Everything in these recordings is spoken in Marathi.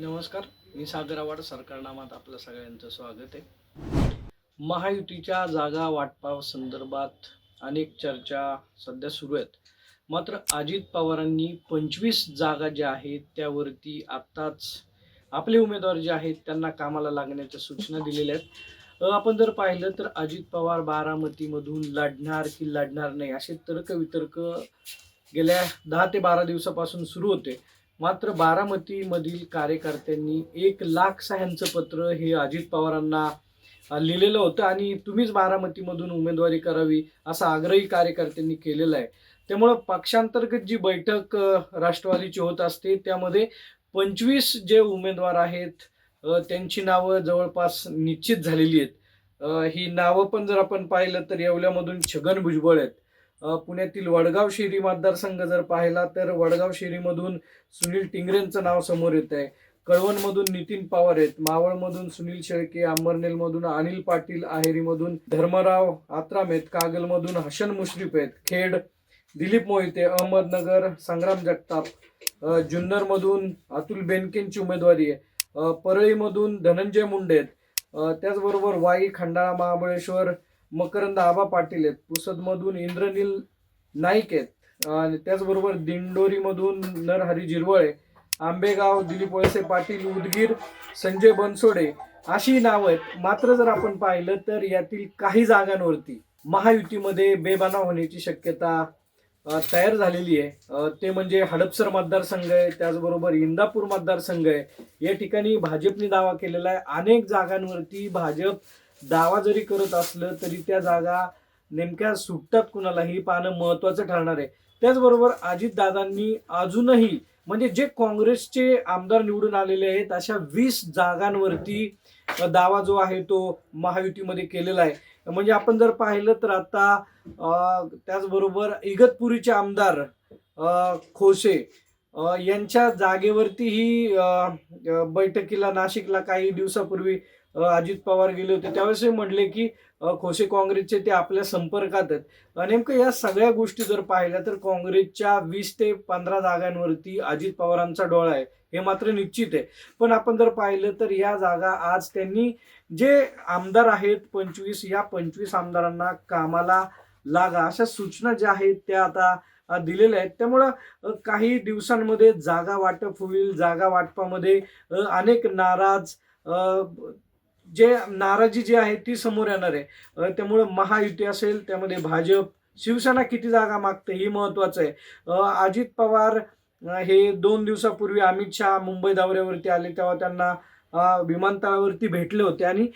नमस्कार मी सागर आवाड सरकारनामात आपलं सगळ्यांचं स्वागत आहे. महायुतीच्या जागा वाटपाव संदर्भात अनेक चर्चा सध्या सुरू आहेत. मात्र अजित पवारांनी पंचवीस जागा ज्या आहेत त्यावरती आत्ताच आपले उमेदवार जे आहेत त्यांना कामाला लागण्याच्या सूचना दिलेल्या आहेत. आपण जर पाहिलं तर अजित पवार बारामतीमधून लढणार की लढणार नाही असे तर्क वितर्क गेल्या दहा ते बारा दिवसापासून सुरू होते. मात्र बारामतीमधील कार्यकर्त्यांनी एक लाख सह्यांचं पत्र हे अजित पवारांना लिहिलेलं होतं आणि तुम्हीच बारामतीमधून उमेदवारी करावी असा आग्रही कार्यकर्त्यांनी केलेला आहे. त्यामुळं पक्षांतर्गत जी बैठक राष्ट्रवादीची होत असते त्यामध्ये पंचवीस जे उमेदवार आहेत त्यांची नावं जवळपास निश्चित झालेली आहेत. ही नावं पण जर आपण पाहिलं तर येवल्यामधून छगन भुजबळ आहेत. पुण्यातील वडगाव शेरी मतदारसंघ जर पाहिला तर वडगाव शेरीमधून सुनील टिंगरेंचं नाव समोर येत आहे. कळवणमधून नितीन पवार आहेत. मावळमधून सुनील शेळके अंबरनेलमधून अनिल पाटील आहेरीमधून धर्मराव आत्राम आहेत. कागलमधून हसन मुश्रीफ आहेत. खेड दिलीप मोहिते अहमदनगर संग्राम जगताप. जुन्नरमधून अतुल बेनकेंची उमेदवारी आहे. परळीमधून धनंजय मुंडे आहेत. त्याचबरोबर वाई खंडाळा महाबळेश्वर मकरंद आबा पाटील आहेत पुसदमधून इंद्रनील नाईक आहेत आणि त्याचबरोबर दिंडोरीमधून नरहरी जिरवळे आंबेगाव दिलीप वळसे पाटील उदगीर संजय बनसोडे अशी नावं आहेत. मात्र जर आपण पाहिलं तर यातील काही जागांवरती महायुतीमध्ये बेबाना होण्याची शक्यता तयार झालेली आहे. ते म्हणजे हडपसर मतदारसंघ आहे त्याचबरोबर इंदापूर मतदारसंघ आहे. या ठिकाणी भाजपने दावा केलेला आहे. अनेक जागांवरती भाजप दावा जरी करत असलं तरी त्या जागा नेमक्या सुटतात कुणाला ही पाहणं महत्वाचं ठरणार आहे. त्याचबरोबर अजितदादांनी अजूनही म्हणजे जे काँग्रेसचे आमदार निवडून आलेले आहेत अशा वीस जागांवरती दावा जो आहे तो महायुतीमध्ये केलेला आहे. म्हणजे आपण जर पाहिलं तर आता त्याचबरोबर इगतपुरीचे आमदार खोसे यांच्या जागेवरती ही बैठकीला नाशिकला काही दिवसापूर्वी अजित पवार गेले होते त्यावेळेस हे म्हणले की खोसे काँग्रेसचे ते आपल्या संपर्कात आहेत. नेमकं या सगळ्या गोष्टी जर पाहिल्या तर काँग्रेसच्या वीस ते पंधरा जागांवरती अजित पवारांचा डोळा आहे हे मात्र निश्चित आहे. पण आपण जर पाहिलं तर या जागा आज त्यांनी जे आमदार आहेत पंचवीस या पंचवीस आमदारांना कामाला लागा अशा सूचना ज्या आहेत त्या आता दिलेल्या आहेत. त्यामुळं काही दिवसांमध्ये जागा वाटप होईल जागा वाटपामध्ये अनेक नाराज जे नाराजी जी आहे ती समोर येणार आहे. त्यामुळे त्यामुळं महायुती असेल त्यामध्ये भाजप शिवसेना किती जागा मागते ही महत्वाचं आहे. अजित पवार हे दोन दिवसापूर्वी अमित शहा मुंबई दौऱ्यावरती आले तेव्हा त्यांना विमानतळावरती भेटले होते. आणि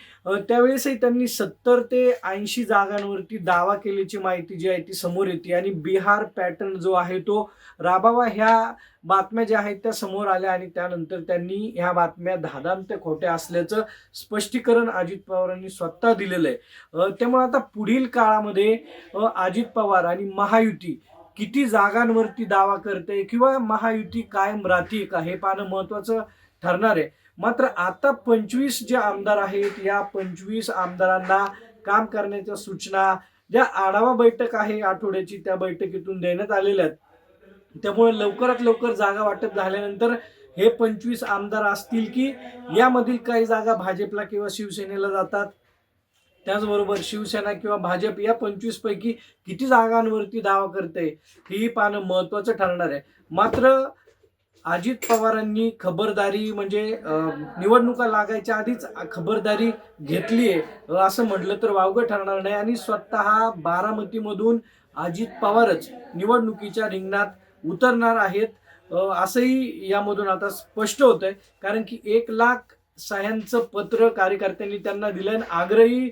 त्यावेळेसही त्यांनी सत्तर ते ऐंशी जागांवरती दावा केल्याची माहिती जी आहे ती समोर येते. आणि बिहार पॅटर्न जो आहे तो राबावा ह्या बातम्या ज्या आहेत त्या समोर आल्या आणि त्यानंतर त्यांनी ह्या बातम्या धादांत खोट्या असल्याचं स्पष्टीकरण अजित पवारांनी स्वतः दिलेलं आहे. त्यामुळे आता पुढील काळामध्ये अजित पवार आणि महायुती किती जागांवरती दावा करते किंवा महायुती कायम राहते का हे पाहणं महत्वाचं ठरणार आहे. मात्र आता पंचवीस जे आमदार आहेत या पंचवीस आमदारांना काम करण्याच्या सूचना ज्या आढावा बैठक आहे आठवड्याची त्या बैठकीतून देण्यात आलेल्या आहेत. त्यामुळे लवकरात लवकर जागा वाटप झाल्यानंतर हे पंचवीस आमदार असतील की यामधील काही जागा भाजपला किंवा शिवसेनेला जातात? त्याचबरोबर शिवसेना किंवा भाजप या पंचवीस पैकी किती जागांवरती दावा करते ही पाहणं महत्वाचं ठरणार आहे. मात्र अजित पवारांनी खबरदारी म्हणजे निवडणुका लागायच्या आधीच खबरदारी घेतली आहे. असं म्हटलं तर वावगं ठरणार नाही. आणि स्वतः बारामतीमधून अजित पवारच निवडणुकीच्या रिंगणात उतरणार आहेत. असंही यामधून आता स्पष्ट होत आहे कारण की एक लाख सह्यांचं पत्र कार्यकर्त्यांनी त्यांना दिलं आणि आग्रही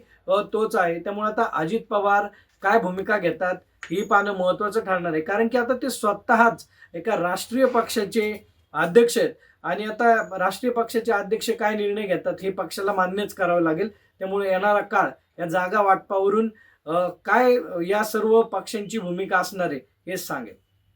तोच आहे. त्यामुळे आता अजित पवार काय भूमिका घेतात? ही पाहणं महत्वाचं ठरणार आहे. कारण की आता ते स्वतःच एका राष्ट्रीय पक्षाचे अध्यक्ष आहेत. आणि आता राष्ट्रीय पक्षाचे अध्यक्ष काय निर्णय घेतात हे पक्षाला मान्यच करावं लागेल. त्यामुळे येणारा काळ या जागा वाटपावरून काय या सर्व पक्षांची भूमिका असणार आहे हेच सांगेल